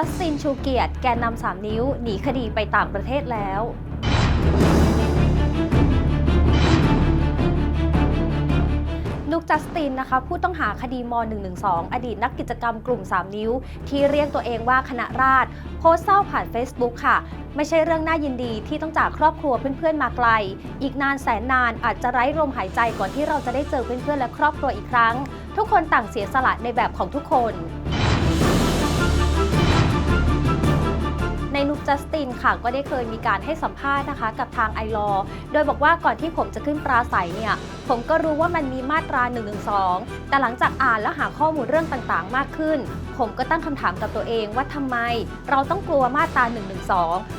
จัสตินชูเกียรติแกนนำสามนิ้ว หนีคดีไปต่างประเทศแล้วนุกจัสตินนะคะผู้ต้องหาคดีม .112 อดีตนักกิจกรรมกลุ่ม 3 นิ้ว ที่เรียกตัวเองว่าคณะราษฎรโพสต์เศร้าผ่าน Facebook ค่ะ ไม่ใช่เรื่องน่ายินดีที่ต้องจากครอบครัวเพื่อนๆมาไกล อีกนานแสนนานอาจจะไร้ลมหายใจก่อนที่เราจะได้เจอเพื่อนๆและครอบครัวอีกครั้ง ทุกคนต่างเสียสละในแบบของทุกคน จัสตินค่ะก็ได้เคยมีการให้สัมภาษณ์นะคะ กับทางไอรอโดยบอกว่าก่อนที่ผมจะขึ้นปราศัยเนี่ย ผมก็รู้ว่ามันมีมาตรา1นึแต่หลังจากอ่านแล้วหาข้อมูลเรื่องต่างๆ มากขึ้น ผมก็ตั้งคำถามกับตัวเองว่าทำไม เราต้องกลัวมาตรา1นึ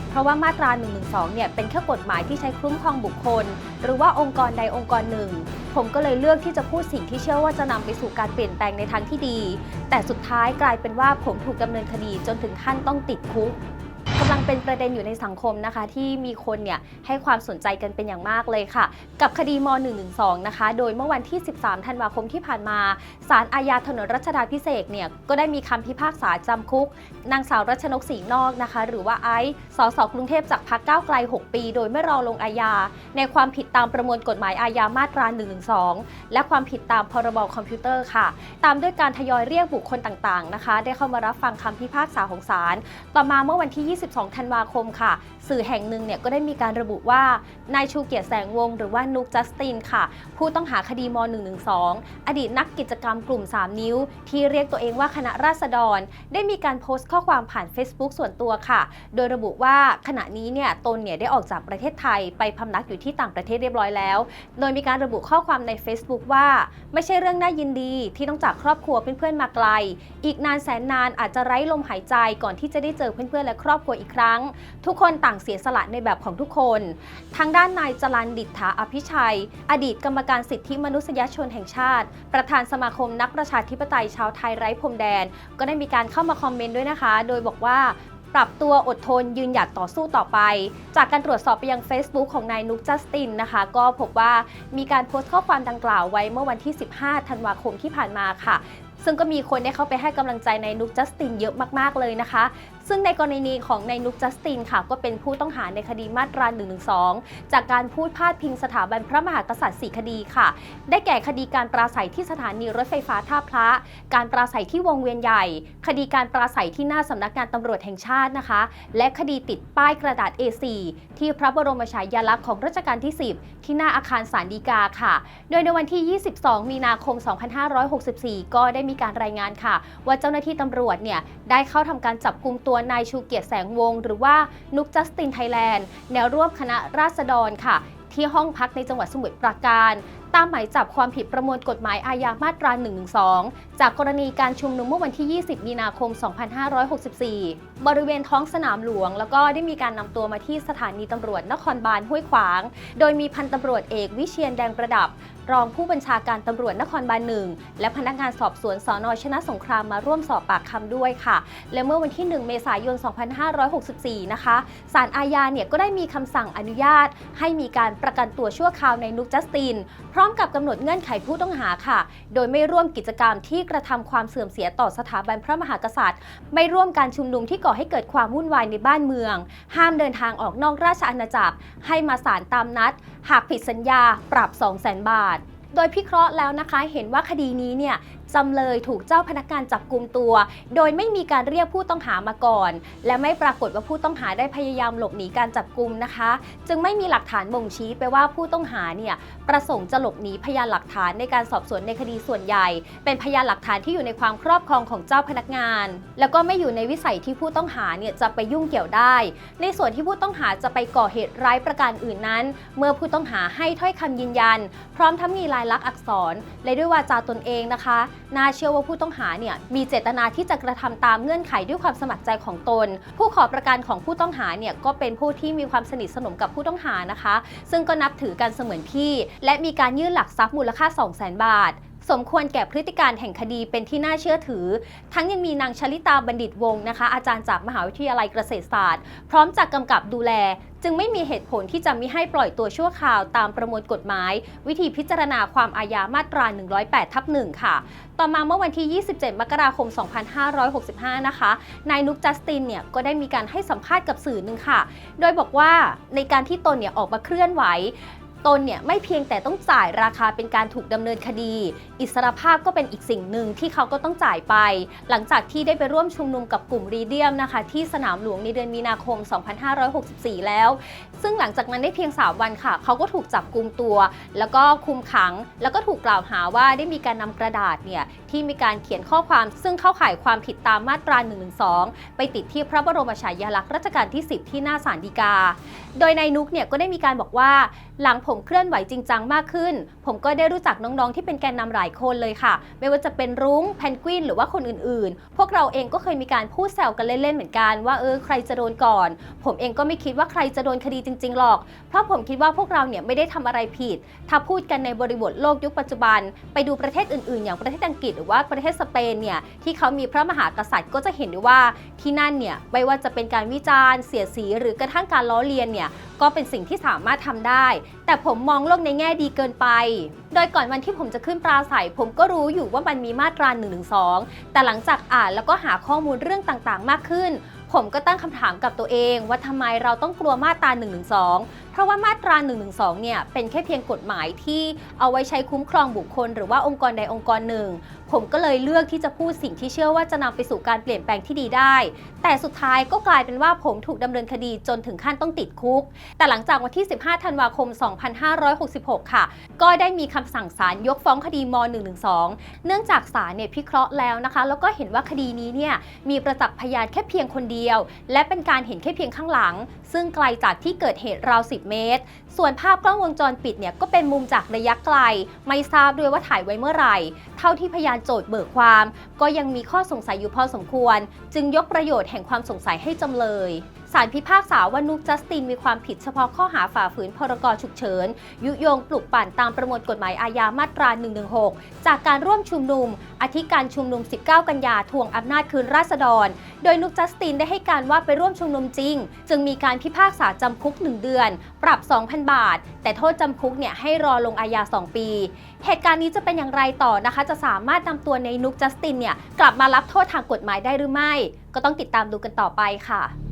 เพราะว่ามาตรา1นึเนี่ยเป็นแค่กฎหมายที่ใช้คุ้มครองบุคคล หรือว่าองค์กรใดองค์กรหนึ่ง ผมก็เลยเลือกที่จะพูดสิ่งที่เชื่อว่าจะนำไปสู่การเปลี่ยนแปลงในทางที่ดี แต่สุดท้ายกลายเป็นว่าผมถูกดำเนินคดีจนถึงขั้นต้องติดคุกำลังเป็นประเด็นอยู่ในสังคมนะคะ ที่มีคนเนี่ยให้ความสนใจกันเป็นอย่างมากเลยค่ะ กับคดีม .112 นะคะ โดยเมื่อวันที่ 13 ธันวาคมที่ผ่านมาศาลอาญาถนนรัชดาพิเศษเนี่ยก็ได้มีคำพิพากษาจำคุก นางสาวรัชนกศรีนอกนะคะ หรือว่าไอซ์สสกรุงเทพจากพรรคก้าวไกล 6 ปี โดยไม่รอลงอาญา ในความผิดตามประมวลกฎหมายอาญามาตรา 112 และความผิดตามพรบคอมพิวเตอร์ค่ะ ตามด้วยการทยอยเรียกบุคคลต่างๆนะคะ ได้เข้ามารับฟังคำพิพากษาของศาลต่อมาเมื่อวันที่ 22ธันวาคมค่ะ สื่อแห่งหนึ่งเนี่ยก็ได้มีการระบุว่านายชูเกียรติแสงวงศ์หรือว่านุกจัสตินค่ะ ผู้ต้องหาคดีม .112 อดีตนักกิจกรรมกลุ่ม 3 นิ้ว ที่เรียกตัวเองว่าคณะราษฎร ได้มีการโพสต์ข้อความผ่าน Facebook ส่วนตัวค่ะ โดยระบุว่าขณะนี้เนี่ยตนเนี่ยได้ออกจากประเทศไทยไปพำนักอยู่ที่ต่างประเทศเรียบร้อยแล้ว โดยมีการระบุข้อความใน Facebook ว่า ไม่ใช่เรื่องน่ายินดีที่ต้องจากครอบครัวเพื่อนๆมาไกล อีกนานแสนนานอาจจะไร้ลมหายใจก่อนที่จะได้เจอเพื่อนๆและครอบครัวอีกครั้ง ทุกคนต่างเสียสละในแบบของทุกคน ทางด้านนายจรันดิษฐาอภิชัย อดีตกรรมการสิทธิมนุษยชนแห่งชาติ ประธานสมาคมนักประชาธิปไตยชาวไทยไร้พรมแดน ก็ได้มีการเข้ามาคอมเมนต์ด้วยนะคะ โดยบอกว่าปรับตัวอดทนยืนหยัดต่อสู้ต่อไป จากการตรวจสอบไปยัง Facebook ของนายนุกจัสตินนะคะ ก็พบว่ามีการโพสต์ข้อความดังกล่าวไว้เมื่อวันที่ 15 ธันวาคมที่ผ่านมาค่ะ ซึ่งก็มีคนได้เข้าไปให้กำลังใจในนุกจัสตินเยอะมาก ๆ เลยนะคะ ซึ่งในกรณีของในนุกจัสตินค่ะ ก็เป็นผู้ต้องหาในคดีมาตรา 112 จากการพูดพาดพิงสถาบันพระมหากษัตริย์ 4 คดีค่ะ ได้แก่คดีการปราศัยที่สถานีรถไฟฟ้าท่าพระ การปราศัยที่วงเวียนใหญ่ คดีการปราศัยที่หน้าสำนักงานตำรวจแห่งชาตินะคะ และคดีติดป้ายกระดาษ A4 ที่พระบรมฉายาลักษณ์ของรัชกาลที่ 10 ที่หน้าอาคารศาลฎีกาค่ะ โดยในวันที่ 22 มีนาคม 2564 ก็ได้มีการรายงานค่ะ ว่าเจ้าหน้าที่ตำรวจเนี่ยได้เข้าทำการจับกลุ่มตัวนายชูเกียรติแสงวงศ์หรือว่านุกจัสตินไทยแลนด์ แนวร่วมคณะราษฎรค่ะ ที่ห้องพักในจังหวัดสมุทรปราการ ตามหมายจับความผิดประมวลกฎหมายอาญามาตรา 112 จากกรณีการชุมนุมเมื่อวันที่ 20 มีนาคม 2564 บริเวณท้องสนามหลวง แล้วก็ได้มีการนำตัวมาที่สถานีตำรวจนครบาลห้วยขวาง โดยมีพันตำรวจเอกวิเชียนแดงประดับ รองผู้บัญชาการตำรวจนครบาลหนึ่งและพนักงานสอบสวนสอนอชนะสงครามมาร่วมสอบปากคำด้วยค่ะ และเมื่อวันที่ 1 เมษายน 2564 นะคะศาลอาญาเนี่ยก็ได้มีคำสั่งอนุญาต ให้มีการประกันตัวชั่วคราวในนุกจัสตินพร้อมกับกำหนดเงื่อนไขผู้ต้องหาค่ะ โดยไม่ร่วมกิจกรรมที่กระทำความเสื่อมเสียต่อสถาบันพระมหากษัตริย์ ไม่ร่วมการชุมนุมที่ก่อให้เกิดความวุ่นวายในบ้านเมือง ห้ามเดินทางออกนอกราชอาณาจักร ให้มาศาลตามนัด หากผิดสัญญาปรับ 200,000 บาทโดยพิเคราะห์แล้วนะคะเห็นว่าคดีนี้เนี่ย จำเลยถูกเจ้าพนักงานจับกลุ่มตัว โดยไม่มีการเรียกผู้ต้องหามาก่อน และไม่ปรากฏว่าผู้ต้องหาได้พยายามหลบหนีการจับกลุ่มนะคะ จึงไม่มีหลักฐานบ่งชี้ไปว่าผู้ต้องหาเนี่ยประสงค์จะหลบหนีพยานหลักฐานในการสอบสวนในคดีส่วนใหญ่ เป็นพยานหลักฐานที่อยู่ในความครอบครองของเจ้าพนักงาน แล้วก็ไม่อยู่ในวิสัยที่ผู้ต้องหาเนี่ยจะไปยุ่งเกี่ยวได้ ในส่วนที่ผู้ต้องหาจะไปก่อเหตุร้ายประการอื่นนั้น เมื่อผู้ต้องหาให้ถ้อยคำยืนยัน พร้อมทั้งมีลายลักษณ์อักษรและด้วยวาจาตนเองนะคะ น่าเชื่อว่าผู้ต้องหาเนี่ยมีเจตนาที่จะกระทำตามเงื่อนไขด้วยความสมัครใจของตน ผู้ขอประกันของผู้ต้องหาเนี่ยก็เป็นผู้ที่มีความสนิทสนมกับผู้ต้องหานะคะ ซึ่งก็นับถือกันเสมือนพี่ และมีการยื่นหลักทรัพย์มูลค่า 200,000 บาท สมควรแก่พฤติการแห่งคดีเป็นที่น่าเชื่อถือ ทั้งยังมีนางชลิตาบัณฑิตวงศ์นะคะ อาจารย์จากมหาวิทยาลัยเกษตรศาสตร์ พร้อมจากกำกับดูแล จึงไม่มีเหตุผลที่จะมิให้ปล่อยตัวชั่วคราวตามประมวลกฎหมาย วิธีพิจารณาความอาญามาตรา 108 ทับ1ค่ะ ต่อมาเมื่อวันที่ 27 มกราคม 2565 นะคะ นายนุกจัสตินเนี่ยก็ได้มีการให้สัมภาษณ์กับสื่อหนึ่งค่ะ โดยบอกว่าในการที่ตนเนี่ยออกมาเคลื่อนไหว ตนเนี่ยไม่เพียงแต่ต้องจ่ายราคาเป็นการถูกดำเนินคดี อิสรภาพก็เป็นอีกสิ่งหนึ่งที่เขาก็ต้องจ่ายไป หลังจากที่ได้ไปร่วมชุมนุมกับกลุ่มรีเดียมนะคะที่สนามหลวงในเดือนมีนาคม 2564 แล้ว ซึ่งหลังจากนั้นได้เพียง 3 วันค่ะ เขาก็ถูกจับกลุ่มตัว แล้วก็คุมขัง แล้วก็ถูกกล่าวหาว่าได้มีการนำกระดาษเนี่ยที่มีการเขียนข้อความซึ่งเข้าข่ายความผิดตามมาตรา 112 ไปติดที่พระบรมฉายาลักษณ์รัชกาลที่ 10 ที่หน้าศาลฎีกา โดยนายนุกเนี่ยก็ได้มีการบอกว่า หลังผมเคลื่อนไหวจริงจังมากขึ้น ผมก็ได้รู้จักน้องๆ ที่เป็นแกนนำหลายคนเลยค่ะ ไม่ว่าจะเป็นรุ้งแพนกวินหรือว่าคนอื่นๆ พวกเราเองก็เคยมีการพูดแซวกันเล่นๆเหมือนกันว่าเออใครจะโดนก่อน ผมเองก็ไม่คิดว่าใครจะโดนคดีจริง ๆ หรอก เพราะผมคิดว่าพวกเราเนี่ยไม่ได้ทำอะไรผิด ถ้าพูดกันในบริบทโลกยุคปัจจุบัน ไปดูประเทศอื่นๆ อย่างประเทศอังกฤษรือว่าประเทศสเปนเนี่ยที่เขามีพระมหากษัตริย์ก็จะเห็นได้ว่าที่นั่นเนี่ยไม่ว่าจะเป็นการวิจารณ์เสียสี หรือกระทั่งการล้อเลียนเนี่ยก็เป็นสิ่งที่สามารถทำได้ แต่ผมมองโลกในแง่ดีเกินไป โดยก่อนวันที่ผมจะขึ้นปราศัยผมก็รู้อยู่ว่ามันมีมาตรา1นึแต่หลังจากอ่านแล้วก็หาข้อมูลเรื่องต่างๆ มากขึ้น ผมก็ตั้งคำถามกับตัวเองว่าทำไมเราต้องกลัวมาตรา1นึ ราะว่ามาตรา1นึเนี่ย เป็นแค่เพียงกฎหมายที่เอาไว้ใช้คุ้มครองบุคคล หรือว่าองค์กรใดองค์กรหนึ่ง ผมก็เลยเลือกที่จะพูดสิ่งที่เชื่อว่าจะนำไปสู่การเปลี่ยนแปลงที่ดีได้ แต่สุดท้ายก็กลายเป็นว่าผมถูกดำเนินคดีจนถึงขั้นต้องติดคุก แต่หลังจากวันที่ 15 ธันวาคม 2566 ค่ะ ก็ได้มีคำสั่งศาลยกฟ้องคดีม .112 เนื่องจากศาลเนี่ยพิเคราะห์แล้วนะคะ แล้วก็เห็นว่าคดีนี้เนี่ยมีประจักษ์พยานแค่เพียงคนเดียว และเป็นการเห็นแค่เพียงข้างหลัง ซึ่งไกลจากที่เกิดเหตุราว10เมตร ส่วนภาพกล้องวงจรปิดเนี่ยก็เป็นมุมจากระยะไกล ไม่ทราบด้วยว่าถ่ายไว้เมื่อไหร่ เท่าที่พยานโจทย์เบิกความ ก็ยังมีข้อสงสัยอยู่พอสมควร จึงยกประโยชน์แห่งความสงสัยให้จำเลย ศาลพิพากษาว่านุกจัสตินมีความผิดเฉพาะข้อหาฝ่าฝืนพรกฉุกเฉิน ยุยงปลุกปั่นตามประมวลกฎหมายอาญามาตรา 116 จากการร่วมชุมนุม อธิการชุมนุม 19 กันยาทวงอำนาจคืนราษฎร โดยนุกจัสตินได้ให้การว่าไปร่วมชุมนุมจริง จึงมีการพิพากษาจำคุก 1 เดือน ปรับ 2,000 บาท แต่โทษจำคุกเนี่ยให้รอลงอาญา 2 ปี เหตุการณ์นี้จะเป็นอย่างไรต่อนะคะ จะสามารถนำตัวในนุกจัสตินเนี่ยกลับมารับโทษทางกฎหมายได้หรือไม่ ก็ต้องติดตามดูกันต่อไปค่ะ